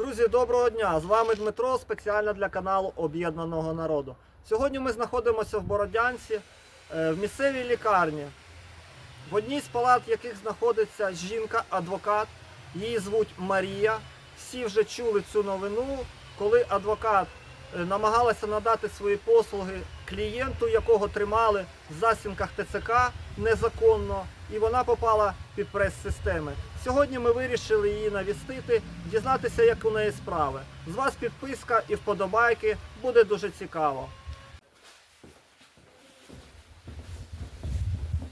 Друзі, доброго дня! З вами Дмитро, спеціально для каналу Об'єднаного народу. Сьогодні ми знаходимося в Бородянці, е, в місцевій лікарні, в одній з палат яких знаходиться жінка-адвокат. Її звуть Марія. Всі вже чули цю новину, коли адвокат е, намагалася надати свої послуги клієнту, якого тримали в засінках ТЦК незаконно, і вона попала під прес-системи. Сьогодні ми вирішили її навістити, дізнатися, як у неї справи. З вас підписка і вподобайки буде дуже цікаво.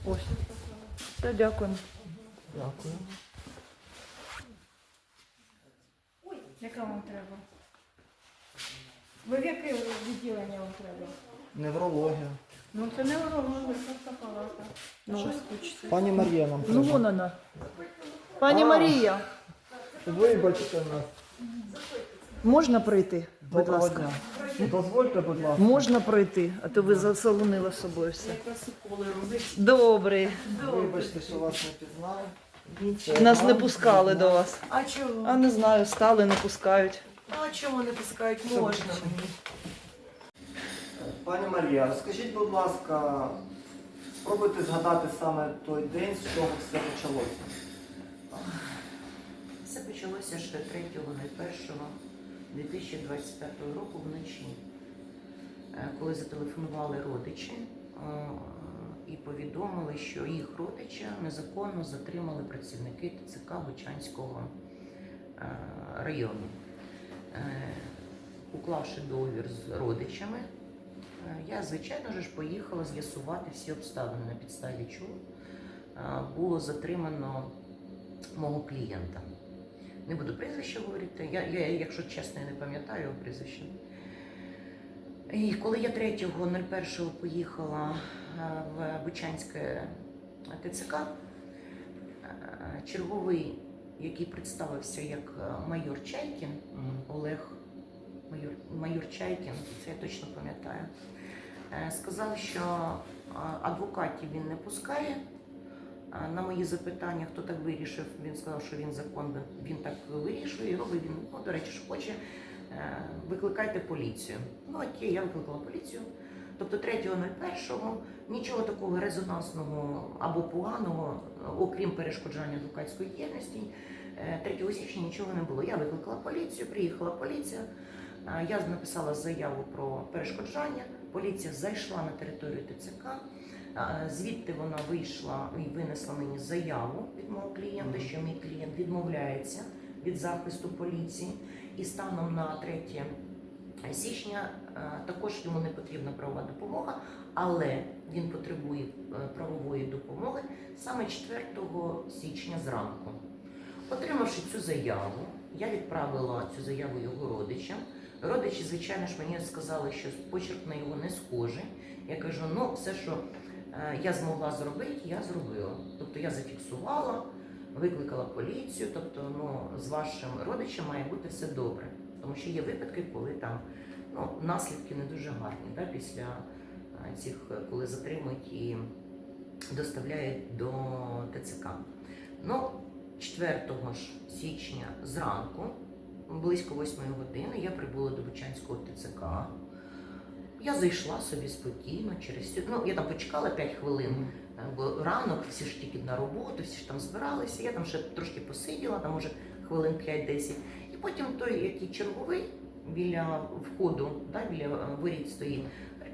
Ось. Все, дякую. Дякую. Яка вам треба? Ви в яке відділення вам треба? Неврологія. Ну це не уролог, просто палата. Ну, Пані Марія нам ну вон вона. Пані Марія, Вибачте нас. можна пройти? Будь Доброго ласка. дня. Дозвольте, будь ласка. Можна пройти, а то ви засолонили собою все. Добре. Вибачте, що вас не пізнав. Нас не пускали до вас. А чого? А не знаю, стали, не пускають. А чому не пускають? Можна. Пані Марія, розкажіть, будь ласка, спробуйте згадати саме той день, з чого все почалося. Почалося ще 3.01.2025 року вночі, е, коли зателефонували родичі е, і повідомили, що їх родича незаконно затримали працівники ТЦК Бучанського е, району. Уклавши договір з родичами, я, звичайно ж, поїхала з'ясувати всі обставини, на підставі чого було затримано мого клієнта. Не буду прізвище говорити. Я, я, якщо чесно, я не пам'ятаю його прізвище. І коли я 3.01 поїхала е, в Бучанське ТЦК, е, черговий, який представився як е, майор Чайкін, Олег майор, майор Чайкін, це я точно пам'ятаю, сказав, що адвокатів він не пускає. На мої запитання, хто так вирішив, він сказав, що він закон він так вирішує і робить він, ну, до речі, що хоче. Е, Викликайте поліцію. Ну окей, я викликала поліцію. Тобто 3.01 нічого такого резонансного або поганого, окрім перешкоджання адвокатської е, 3 січня нічого не було. Я викликала поліцію, приїхала поліція. е, Я написала заяву про перешкоджання. Поліція зайшла на територію ТЦК. Звідти вона вийшла і винесла мені заяву від мого клієнта, що мій клієнт відмовляється від захисту поліції. І станом на 3 січня е, також йому не потрібна правова допомога, але він потребує е, правової допомоги саме 4 січня зранку. Отримавши цю заяву, я відправила цю заяву його родичам. Родичі, звичайно ж, мені сказали, що почерк на його не схожий. Я кажу, ну все, що я змогла зробити, я зробила. Тобто я зафіксувала, викликала поліцію, тобто ну, з вашим родичем має бути все добре. Тому що є випадки, коли там ну, наслідки не дуже гарні да, після е, цих, е, коли затримують і доставляють до ТЦК. Ну, 4 ж січня зранку, близько 8 години, я прибула до Бучанського ТЦК. Я зайшла собі спокійно через сю- ну я там почекала 5 хвилин, е, бо ранок, всі ж тільки на роботу, всі ж там збиралися. Я там ще трошки посиділа, там може хвилин 5-10. І потім той, який черговий біля входу, да, біля е, воріт стоїть.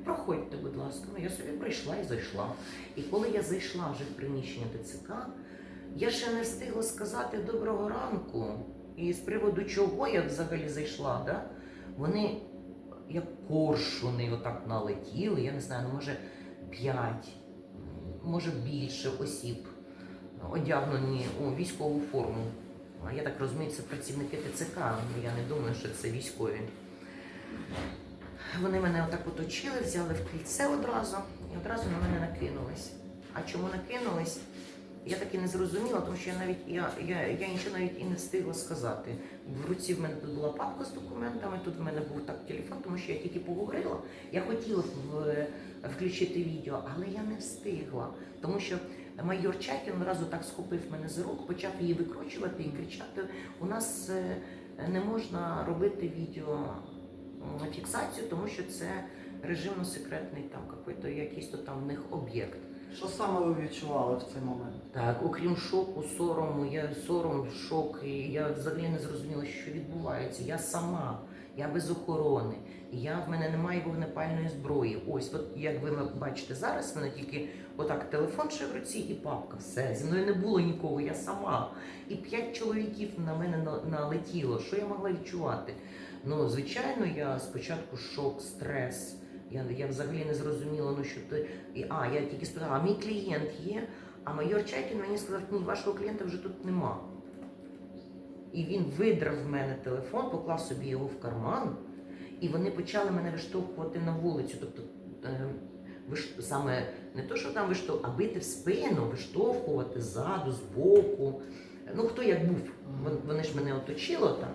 Проходьте, будь ласка. Ну, я собі прийшла і зайшла. І коли я зайшла вже в приміщення ТЦК, я ще не встигла сказати доброго ранку. І з приводу чого я взагалі зайшла, да? вони як коршуни отак налетіли, я не знаю, ну може п'ять, може більше осіб одягнені у військову форму. Я так розумію, це працівники ТЦК, я не думаю, що це військові. Вони мене отак оточили, взяли в кільце одразу і одразу на мене накинулись. А чому накинулись? Я так і не зрозуміла, тому що я навіть я, я, я нічого навіть і не встигла сказати. В руці в мене тут була папка з документами, тут в мене був так телефон, тому що я тільки поговорила. Я хотіла в, включити відео, але я не встигла, тому що майор Чайкін одразу так схопив мене за руку, почав її викручувати і кричати: у нас е, е, не можна робити відео фіксацію, тому що це режимно-секретний там какой-то якийсь то там в них об'єкт. Що саме ви відчували в цей момент? Так, окрім шоку, сорому, я сором, шок, і я взагалі не зрозуміла, що відбувається. Я сама, я без охорони, я в мене немає вогнепальної зброї. Ось, от як ви бачите зараз, в мене тільки отак телефон ще в руці і папка. Все зі мною не було нікого, я сама. І п'ять чоловіків на мене налетіло. Що я могла відчувати? Ну, звичайно, я спочатку шок, стрес. Я, я взагалі не зрозуміла, ну що ти. А, я тільки спитала, а мій клієнт є? А майор Чайкін мені сказав, ні, вашого клієнта вже тут нема. І він видрав в мене телефон, поклав собі його в карман, і вони почали мене виштовхувати на вулицю. Тобто е, виш- саме не то, що там виштовхувати, а бити в спину, виштовхувати ззаду, збоку. Ну, хто як був. Вони ж мене оточило там.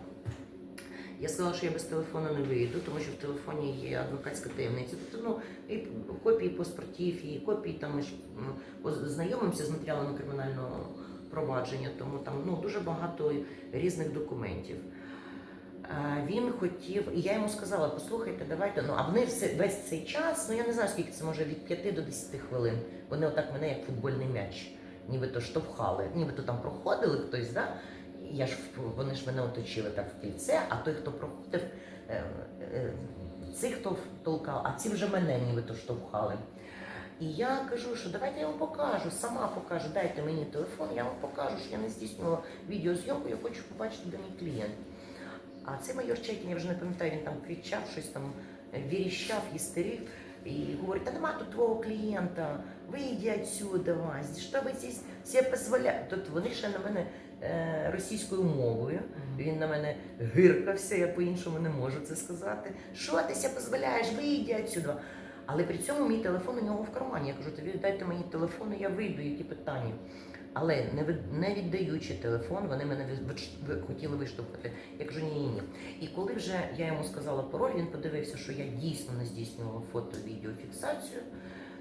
Я сказала, що я без телефону не вийду, тому що в телефоні є адвокатська таємниця. Тобто, ну, і копії паспортів, і копії там ми ж м, знайомимося з матеріалами кримінального провадження, тому там ну, дуже багато різних документів. Е, Він хотів, і я йому сказала: послухайте, давайте. Ну а вони все весь цей час, ну я не знаю, скільки це може від 5 до 10 хвилин. Вони отак мене як футбольний м'яч, нібито штовхали, нібито там проходили хтось, да? Я ж вони ж мене оточили так в кільце, а той, хто проходив, е, е, цих хто толкав, а ці вже мене нібито штовхали. І я кажу, що давайте я вам покажу, сама покажу, дайте мені телефон, я вам покажу, що я не здійснювала відеозйомку, я хочу побачити, де мій клієнт. А цей майор Чекін, я вже не пам'ятаю, він там кричав, щось там віріщав, істерив. І говорить, та нема тут твого клієнта, вийди отсюда, Вась, що ви здесь себе дозволяєте? Тут вони ще на мене російською мовою. Він на мене гиркався, я по-іншому не можу це сказати. Що ти себе дозволяєш? Вийди отсюда. Але при цьому мій телефон у нього в кармані. Я кажу, тобі дайте мені телефон, і я вийду, які питання. Але не, від- віддаючи телефон, вони мене хотіли виштовхати. Я кажу, ні, ні, ні. І коли вже я йому сказала пароль, він подивився, що я дійсно не здійснювала фото-відеофіксацію.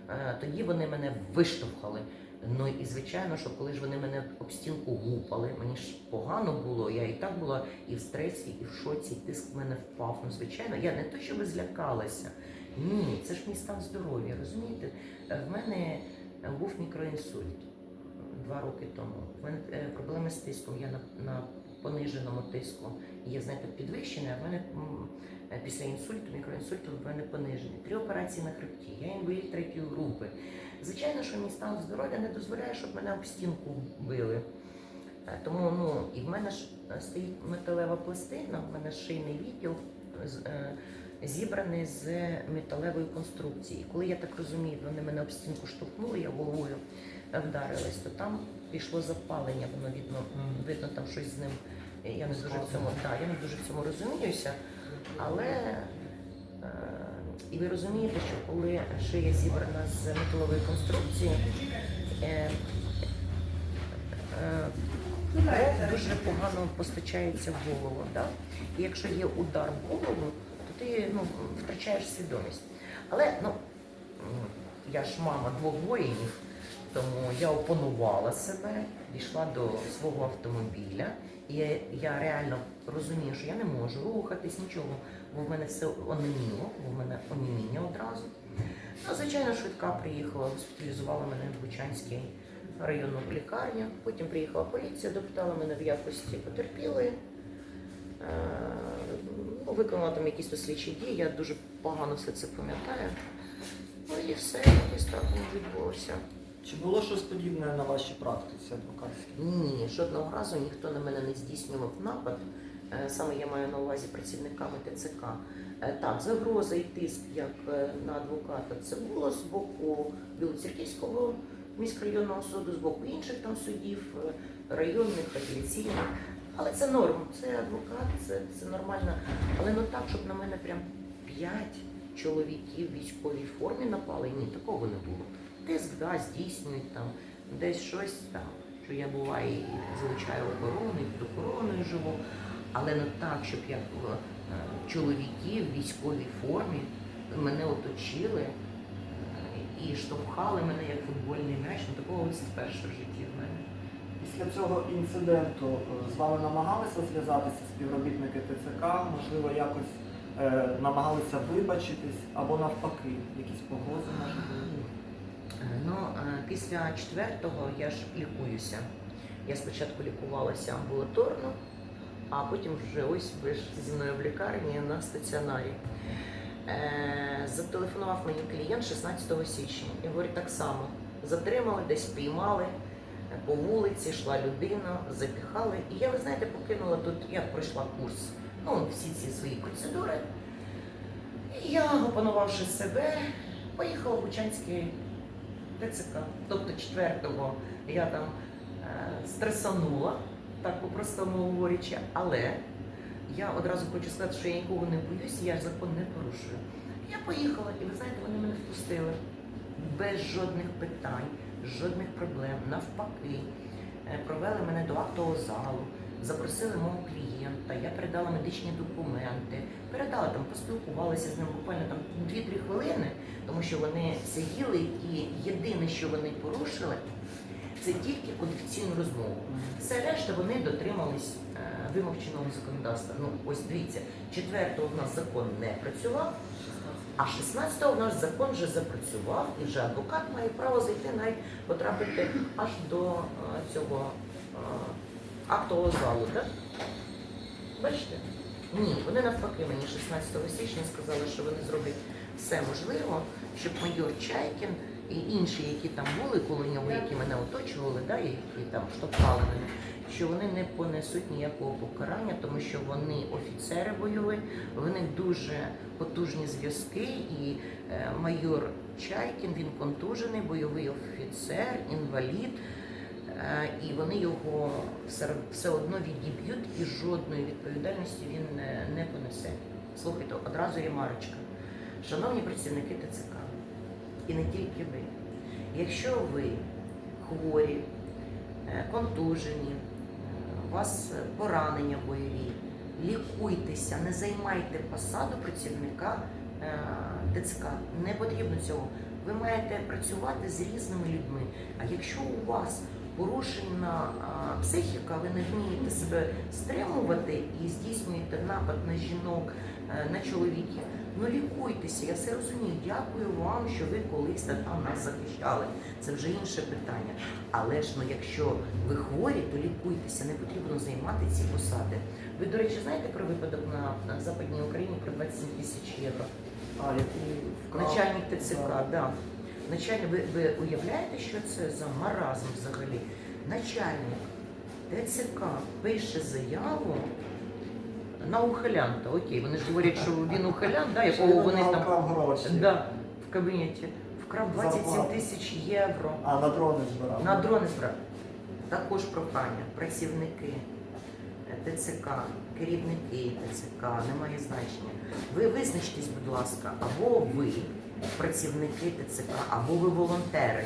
Е, Тоді вони мене виштовхали. Ну і звичайно, що коли ж вони мене об стінку гупали, мені ж погано було. Я і так була і в стресі, і в шоці, і тиск в мене впав. Ну, звичайно, я не то, щоб злякалася. Ні, це ж мій стан здоров'я. Розумієте? Е, В мене був мікроінсульт два роки тому. В мене е, проблеми з тиском. Я на, на пониженому тиску. Є, знаєте, підвищене, а в мене після інсульту, мікроінсульту, в мене понижений. Три операції на хребті. Я інвалід третьої групи. Звичайно, що мій стан здоров'я не дозволяє, щоб мене об стінку били. Е, Тому ну і в мене ж е, стоїть металева пластина, в мене шийний відділ е, зібраний з металевої конструкції. Коли я так розумію, вони мене об стінку штовхнули, я головою вдарилась, то там пішло запалення, воно видно, видно там щось з ним. Я не дуже в цьому, так, я не дуже в цьому розуміюся, але. е, І ви розумієте, що коли шия зібрана з металової конструкції, е, е, кров дуже погано постачається в голову. Да? І якщо є удар в голову, то ти ну, втрачаєш свідомість. Але ну, я ж мама двох воїнів, тому я опанувала себе, дійшла до свого автомобіля. І я, реально розумію, що я не можу рухатись, нічого, бо в мене все онеміло, бо в мене оніміння одразу. Ну, звичайно, швидка приїхала, госпіталізувала мене в Бучанській районну лікарню. Потім приїхала поліція, допитала мене в якості потерпілої. Е, ну, виконала там якісь дослідчі дії, я дуже погано все це пам'ятаю. Ну і все, якось так відбулося. Чи було щось подібне на вашій практиці адвокатській? Ні, жодного разу ніхто на мене не здійснював напад. Е, Саме я маю на увазі працівниками ТЦК. Е, Так, загроза і тиск як е, на адвоката це було з боку Білоцерківського міськрайонного суду, з боку інших там судів, районних, апеляційних. Але це норм, це адвокат, це, це нормально. Але ну так, щоб на мене прям п'ять чоловіків в військовій формі напали, ні, такого не було. Да, здійснюють там, десь щось там, що я була і залучаю охорону, і під охороною живу. Але не так, щоб як е, чоловіки в військовій формі мене оточили е, і штовхали мене як футбольний м'яч. Ну такого це вперше в житті в мене. Після цього інциденту е, з вами намагалися зв'язатися співробітники ТЦК, можливо, якось е, намагалися вибачитись або навпаки, якісь погрози може бути? Ну, е, після четвертого я ж лікуюся. Я спочатку лікувалася амбулаторно, а потім вже ось ви ж зі мною в лікарні на стаціонарі. Е, Зателефонував мені клієнт 16 січня. І говорить так само. Затримали, десь піймали, е, по вулиці йшла людина, запіхали. І я, ви знаєте, покинула тут, я пройшла курс, ну, всі ці свої процедури. І я, опанувавши себе, поїхала в Бучанський ТЦК. Тобто четвертого я там е, стресанула, так по-простому говорячи, але я одразу хочу сказати, що я нікого не боюсь, я закон не порушую. Я поїхала, і ви знаєте, вони мене впустили без жодних питань, жодних проблем. Навпаки, Е, провели мене до актового залу, запросили мого клієнта, я передала медичні документи, передала там, поспілкувалася з ним буквально там 2-3 хвилини, тому що вони сиділи, і єдине, що вони порушили, це тільки конфіденційну розмову. Все решта вони дотримались е, вимог чинного законодавства. Ну ось дивіться, четвертого в нас закон не працював, а 16-го в нас закон вже запрацював, і вже адвокат має право зайти навіть потрапити аж до е, цього е, актового залу. Так? Бачите? Ні, вони навпаки мені 16 січня сказали, що вони зроблять все можливе, щоб майор Чайкін і інші, які там були коло нього, які мене оточували, да, які там штовхали мене, що вони не понесуть ніякого покарання, тому що вони офіцери бойові, в них дуже потужні зв'язки, і е, майор Чайкін він контужений, бойовий офіцер, інвалід. Е, І вони його все, одно відіб'ють і жодної відповідальності він не, не понесе. Слухайте, одразу є марочка. Шановні працівники ТЦК, і не тільки ви. Якщо ви хворі, е, контужені, е, у вас поранення бойові, лікуйтеся, не займайте посаду працівника ТЦК. Не потрібно цього. Ви маєте працювати з різними людьми. А якщо у вас порушена психіка, ви не вмієте себе стримувати і здійснюєте напад на жінок, е, на чоловіків, ну лікуйтеся, я все розумію. Дякую вам, що ви колись там нас захищали. Це вже інше питання. Але ж ну, якщо ви хворі, то лікуйтеся, не потрібно займати ці посади. Ви, до речі, знаєте про випадок на, на Западній Україні про 27 тисяч євро? А, який вкрав? Начальник ТЦК, Да. да. Начальник, ви, ви уявляєте, що це за маразм взагалі? Начальник ТЦК пише заяву на ухилянта. Окей, вони ж говорять, що він ухилянт, да, якого вони там гроші. да, в кабінеті вкрав 27 Зарплату. тисяч євро. А, на дрони збирав. На дрони збирав. Також прохання, працівники е, ТЦК, керівники ТЦК, немає значення. Ви визначтесь, будь ласка, або ви працівники ТЦК, або ви волонтери.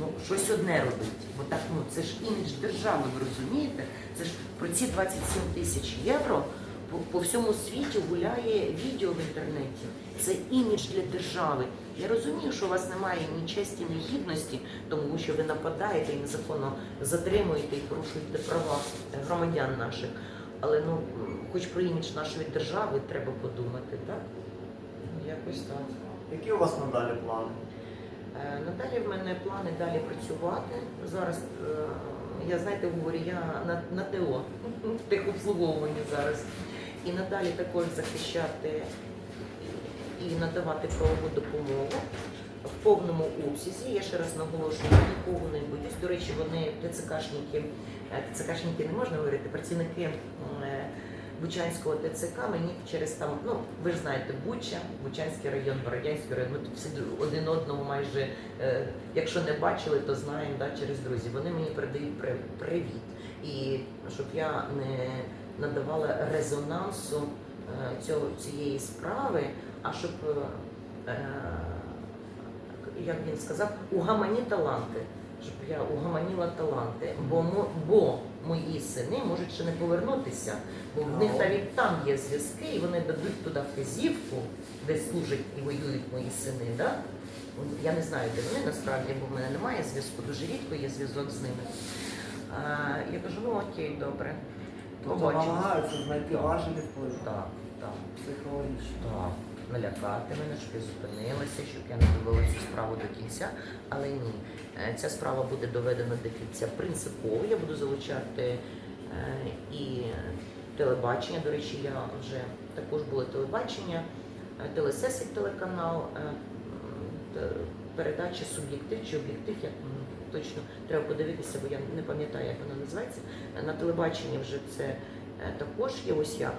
Ну, щось одне робіть. Бо так, ну це ж імідж держави, ви розумієте? Це ж про ці 27 тисяч євро по, по всьому світі гуляє відео в інтернеті. Це імідж для держави. Я розумію, що у вас немає ні честі, ні гідності, тому що ви нападаєте і незаконно затримуєте і порушуєте права громадян наших. Але ну, хоч про імідж нашої держави треба подумати, так? Ну, Якось так. Які у вас надалі плани? Е, Надалі в мене плани далі працювати. Зараз е, я знаєте, говорю, я на, на ТО, техобслуговуванні зараз. І надалі також захищати і надавати правову допомогу в повному обсязі. Я ще раз наголошую, нікого не боюсь. До речі, вони ТЦКшники, е, ТЦКшники не можна говорити, працівники Бучанського ТЦК мені через там, ну ви ж знаєте, Буча, Бучанський район, Бородянський район. Ми тут всі один одного майже, е, якщо не бачили, то знаємо да, через друзів. Вони мені передають привіт. І щоб я не надавала резонансу е, цього, цієї справи, а щоб, е, е, як він сказав, угамані таланти. Щоб я угаманіла таланти, бо, бо мої сини можуть ще не повернутися, бо в них навіть там є зв'язки, і вони дадуть туди вказівку, де служать і воюють мої сини. Да? Я не знаю, де вони насправді, бо в мене немає зв'язку, дуже рідко є зв'язок з ними. Е, Я кажу, ну окей, добре. Тобто намагаються знайти важелі впливу Так, так. психологічно. Так, налякати мене, щоб я зупинилася, щоб я не довела цю справу до кінця. Але ні, Е, ця справа буде доведена до кінця принципово. Я буду залучати е, і телебачення. До речі, я вже також було телебачення, е, телесесик телеканал, передача суб'єктив чи об'єктив, як точно треба подивитися, бо я не пам'ятаю, як вона називається. На телебаченні вже це також є. Ось я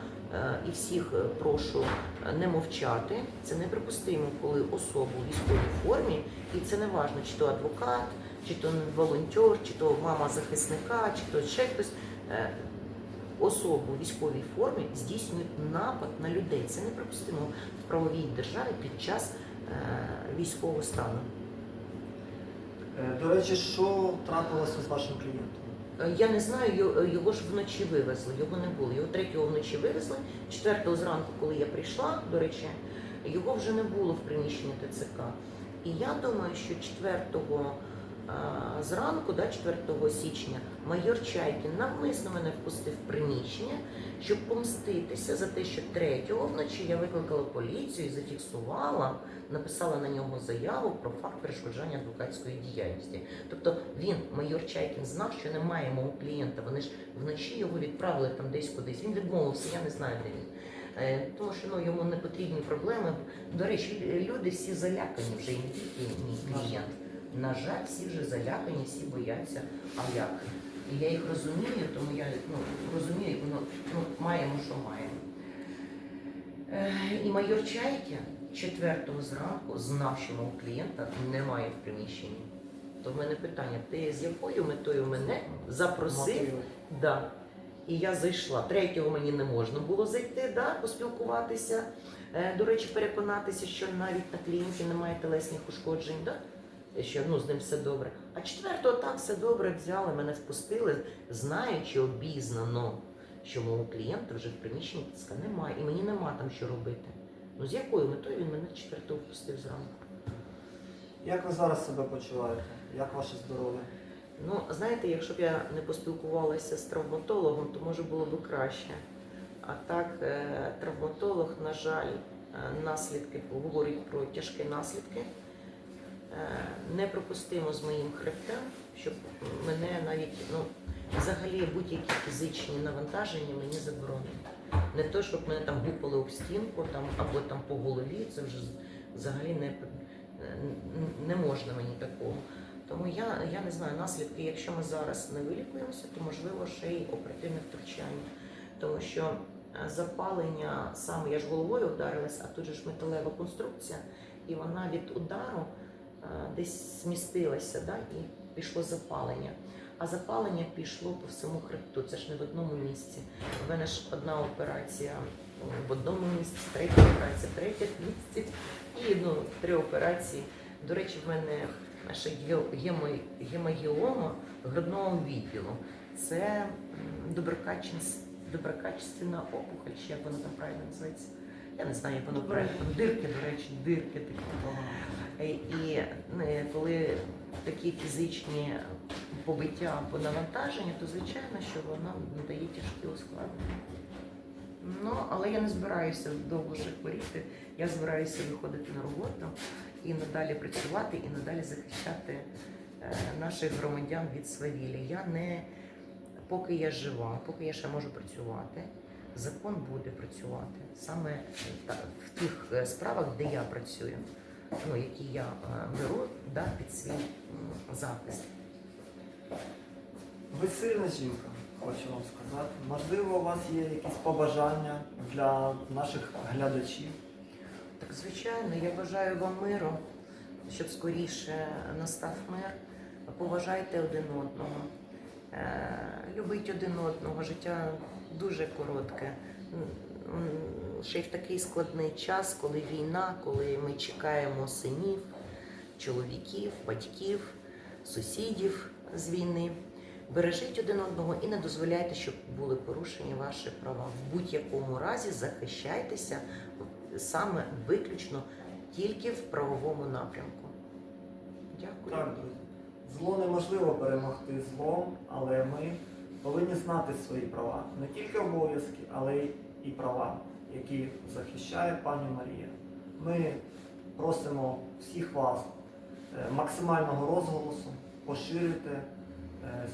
і всіх е, прошу е, не мовчати. Це неприпустимо, коли особу у військовій формі, і це не важно, чи то адвокат, чи то волонтер, чи то мама захисника, чи то ще хтось. е, Особу у військовій формі здійснюють напад на людей. Це неприпустимо в правовій державі під час е, військового стану. Е, До речі, що трапилося з вашим клієнтом? Е, Я не знаю, його ж вночі вивезли, його не було. Його третього вночі вивезли, четвертого зранку, коли я прийшла, до речі, його вже не було в приміщенні ТЦК. І я думаю, що четвертого зранку, да, 4 січня, майор Чайкін навмисно мене впустив в приміщення, щоб помститися за те, що третього вночі я викликала поліцію і зафіксувала, написала на нього заяву про факт перешкоджання адвокатської діяльності. Тобто він, майор Чайкін, знав, що немає мого клієнта. Вони ж вночі його відправили там десь кудись. Він відмовився, я не знаю, де він. Е, Тому що ну, йому не потрібні проблеми. До речі, люди всі залякані вже і не тільки мій клієнт. На жаль, всі вже залякані, всі бояться. А як? І я їх розумію, тому я ну, розумію, як воно ну, маємо, що маємо. Е, І майор Чайкін четвертого зранку знав, що мого клієнта немає в приміщенні. То в мене питання: ти з якою метою мене запросив? Да. І я зайшла. Третього мені не можна було зайти, да, поспілкуватися. Е, до речі, переконатися, що навіть на клієнті немає телесних ушкоджень, да? Що ну, з ним все добре. А четвертого так все добре взяли, мене впустили, знаючи обізнано, що мого клієнта вже в приміщенні тиска немає, і мені нема там що робити. Ну з якою метою він мене четвертого впустив зранку? Як ви зараз себе почуваєте? Як ваше здоров'я? Ну, знаєте, якщо б я не поспілкувалася з травматологом, то може було б краще. А так, е, травматолог, на жаль, е, наслідки говорить про тяжкі наслідки. Е, Неприпустимо з моїм хребтем, щоб мене навіть ну, взагалі будь-які фізичні навантаження мені заборонені. Не то, щоб мене там гупали об стінку там, або там по голові, це вже взагалі не, не можна мені такого. Тому я, я не знаю наслідки, якщо ми зараз не вилікуємося, то можливо ще й оперативне втручання. Тому що е, запалення саме я ж головою вдарилась, а тут же ж металева конструкція, і вона від удару е, десь змістилася, да, і пішло запалення. А запалення пішло по всьому хребту. Це ж не в одному місці. У мене ж одна операція в одному місці, третя операція, третя в місці, і ну, три операції. До речі, в мене ще гемогіома грудного відділу. Це доброкачественна опухоль, чи як воно там правильно називається. Я не знаю, як воно правильно. Дирки, до речі, дирки такі. Е, І е, коли такі фізичні побиття або навантаження, то звичайно, що воно надає тяжкі ускладнення. Ну, але я не збираюся довго ще хворіти. Я збираюся виходити на роботу і надалі працювати, і надалі захищати е, наших громадян від свавілля. Я не поки я жива, поки я ще можу працювати, закон буде працювати саме в тих справах, де я працюю, ну які я е, беру да, під свій захист. Ви сильна жінка, хочу вам сказати. Можливо, у вас є якісь побажання для наших глядачів. Так, звичайно, я бажаю вам миру, щоб скоріше настав мир. Поважайте один одного, е, любіть один одного. Життя дуже коротке. Ще й в такий складний час, коли війна, коли ми чекаємо синів, чоловіків, батьків, сусідів з війни. Бережіть один одного і не дозволяйте, щоб були порушені ваші права. В будь-якому разі захищайтеся саме виключно тільки в правовому напрямку. Дякую. Так, друзі. Зло неможливо перемогти злом, але ми повинні знати свої права. Не тільки обов'язки, але й права, які захищає пані Марія. Ми просимо всіх вас е, максимального розголосу, поширюйте,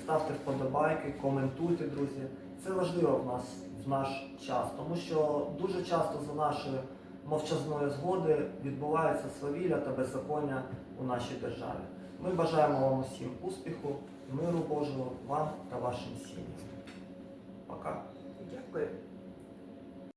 ставте вподобайки, коментуйте, друзі. Це важливо в нас в наш час, тому що дуже часто за нашої мовчазної згоди відбувається свавілля та беззаконня у нашій державі. Ми бажаємо вам усім успіху, миру Божого вам та вашим сім'ям. Пока. Дякую.